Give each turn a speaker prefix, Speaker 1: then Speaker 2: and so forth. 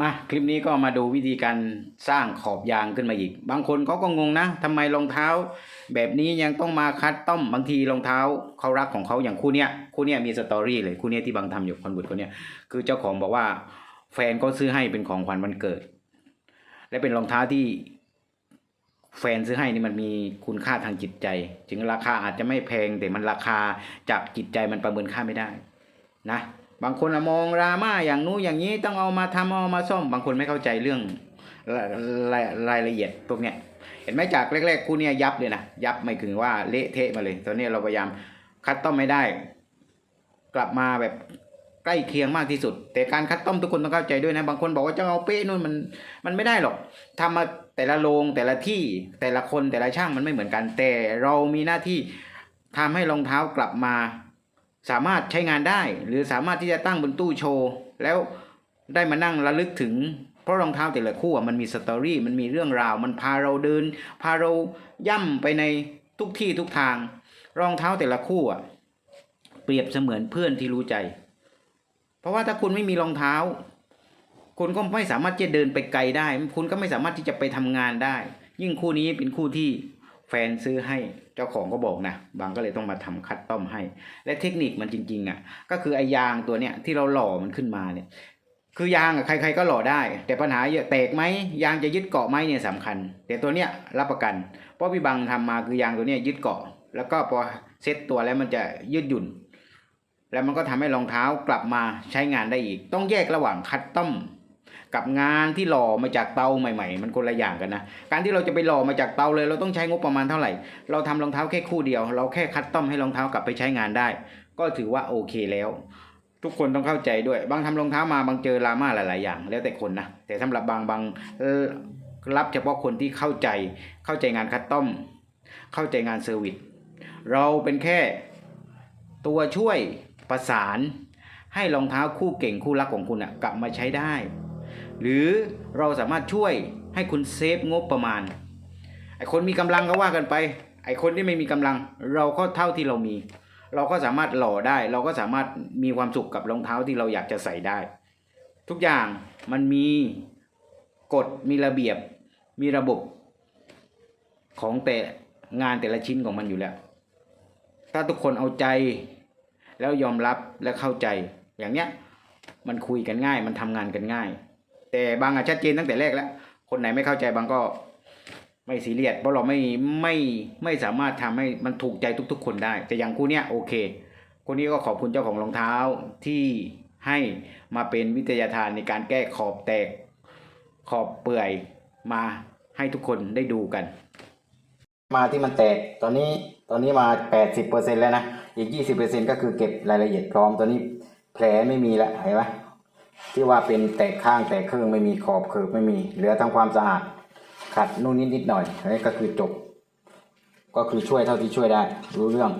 Speaker 1: มาคลิปนี้ก็มาดูวิธีการสร้างขอบยางขึ้นมาอีก บางคนเขาก็งงนะทำไมรองเท้า แบบนี้ยังต้องมาคัดต้อมบางทีรองเท้าเขารักของเขาอย่างคู่เนี้ยคู่เนี้ยมีสตอรี่เลยคู่เนี้ยที่บางทำอยู่คอนบุตรคนเนี้ยคือเจ้าของบอกว่า แฟนก็ซื้อให้เป็นของขวัญวันเกิด และเป็นรองเท้าที่แฟนซื้อให้นี่มันมีคุณค่าทางจิตใจ ถึงราคาอาจจะไม่แพงแต่มันราคาจากจิตใจมันประเมินค่าไม่ได้นะ บางคนมองราม่าอย่างนู้นอย่างนี้ต้องเอามาทำเอามาซ่อม บางคนไม่เข้าใจเรื่องรายรายละเอียดพวกเนี้ยเห็นไหมจากแรกๆคู่เนี้ยยับเลยนะยับไม่ถึงว่าเละเทะมาเลย ตอนนี้เราพยายามคัดต้อมไม่ได้ กลับมาแบบใกล้เคียงมากที่สุด แต่การคัดต้อมทุกคนต้องเข้าใจด้วยนะ บางคนบอกว่าจะเอาเป๊ะนู่นมันมันไม่ได้หรอกทำมาแต่ละโรงแต่ละที่แต่ละคนแต่ละช่างมันไม่เหมือนกันแต่เรามีหน้าที่ทำให้รองเท้ากลับมา สามารถใช้งานได้ หรือสามารถที่จะตั้งบนตู้โชว์ แล้วได้มานั่งระลึกถึง เพราะรองเท้าแต่ละคู่มันมีสตอรี่มันมีเรื่องราว มันพาเราเดิน พาเราย่ำไปในทุกที่ทุกทาง รองเท้าแต่ละคู่อะเปรียบเสมือนเพื่อนที่รู้ใจ เพราะว่าถ้าคุณไม่มีรองเท้า คุณก็ไม่สามารถจะเดินไปไกลได้ คุณก็ไม่สามารถที่จะไปทำงานได้ ยิ่งคู่นี้เป็นคู่ที่ แฟนซื้อให้เจ้าของก็บอกนะบางก็เลยต้องมาทำคัดต้อมให้ และเทคนิคมันจริงๆอะก็คือไอ้ยางตัวเนี้ยที่เราหล่อมันขึ้นมาเนี่ยคือยางอะใครๆก็หล่อได้ แต่ปัญหาเยอะแตกไหมยางจะยึดเกาะไหมเนี่ยสำคัญ แต่ตัวเนี้ยรับประกัน เพราะพี่บังทำมาคือยางตัวเนี้ยยึดเกาะ แล้วก็พอเซ็ตตัวแล้วมันจะยืดหยุ่น แล้วมันก็ทำให้รองเท้ากลับมาใช้งานได้อีก ต้องแยกระหว่างคัดต้อม กับงานที่หล่อมาจากเตาใหม่ ๆ มันคนละอย่างกันนะ การที่เราจะไปหล่อมาจากเตาเลย เราต้องใช้งบประมาณเท่าไหร่ เราทำรองเท้าแค่คู่เดียว เราแค่คัดต้อมให้รองเท้ากลับไปใช้งานได้ ก็ถือว่าโอเคแล้ว ทุกคนต้องเข้าใจด้วย บางทำรองเท้ามาบางเจอดราม่าหลาย ๆ อย่าง แล้วแต่คนนะแต่สำหรับบางบางรับเฉพาะคนที่เข้าใจเข้าใจงานคัดต้อม เข้าใจงานเซอร์วิสเราเป็นแค่ตัวช่วยประสานให้รองเท้าคู่เก่งคู่รักของคุณอะกลับมาใช้ได้ หรือเราสามารถช่วยให้คุณเซฟงบประมาณไอคนมีกำลังก็ว่ากันไป ไอคนที่ไม่มีกำลัง เราก็เท่าที่เรามี เราก็สามารถหล่อได้ เราก็สามารถมีความสุขกับรองเท้าที่เราอยากจะใส่ได้ ทุกอย่างมันมีกฎมีระเบียบมีระบบของแต่งานแต่ละชิ้นของมันอยู่แล้ว ถ้าทุกคนเอาใจแล้วยอมรับและเข้าใจอย่างเนี้ยมันคุยกันง่าย มันทำงานกันง่าย แต่บางอะชัดเจนตั้งแต่แรกแล้ว คนไหนไม่เข้าใจบางก็ไม่ซีเรียสเพราะเราไม่ไม่ไม่สามารถทำให้มันถูกใจทุก ๆ คนได้ แต่อย่างคู่เนี้ยโอเค คนนี้ก็ขอบคุณเจ้าของรองเท้าที่ให้มาเป็นวิทยาทานในการแก้ขอบแตกขอบเปื่อยมาให้ทุกคนได้ดูกัน มาที่มันแตกตอนนี้ตอนนี้มา 80%แล้วนะ อีก 20%ก็คือเก็บรายละเอียดพร้อมตอนนี้แผลไม่มีแล้วเห็นไหม ที่ว่าเป็นแตกข้างแตกเครื่องไม่มีขอบเคิร์บไม่มี เหลือทำความสะอาดขัดนู่นนิดนิดหน่อยนี่ก็คือจบ ก็คือช่วยเท่าที่ช่วยได้รู้เรื่อง